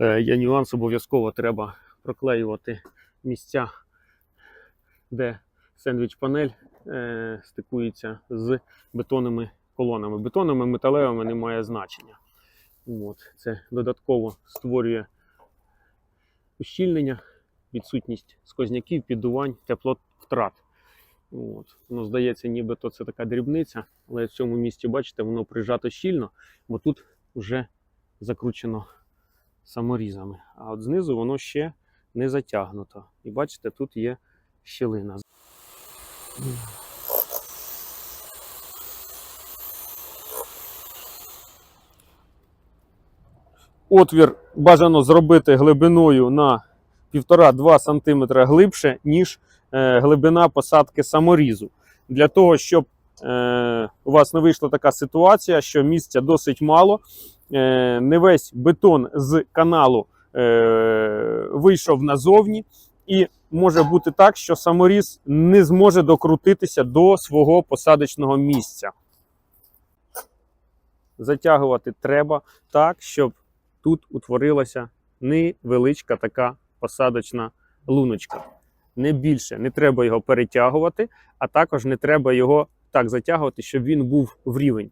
Е, Є нюанс, обов'язково треба проклеювати місця, де сендвіч-панель е, стикується з бетонними колонами. Бетонними, металевими не має значення. От. Це додатково створює ущільнення, відсутність сквозняків, піддувань, тепловтрат. От. Воно здається, нібито це така дрібниця, але в цьому місці, бачите, воно прижато щільно, бо тут вже закручено саморізами. А от знизу воно ще не затягнуто. І бачите, тут є щілина. Отвір бажано зробити глибиною на 1,5-2 см глибше, ніж е, глибина посадки саморізу. Для того, щоб у вас не вийшла така ситуація, що місця досить мало, е, не весь бетон з каналу е, вийшов назовні, і може бути так, що саморіз не зможе докрутитися до свого посадочного місця. Затягувати треба так, щоб тут утворилася невеличка така посадочна луночка. Не більше, не треба його перетягувати, а також не треба його так затягувати, щоб він був в рівень.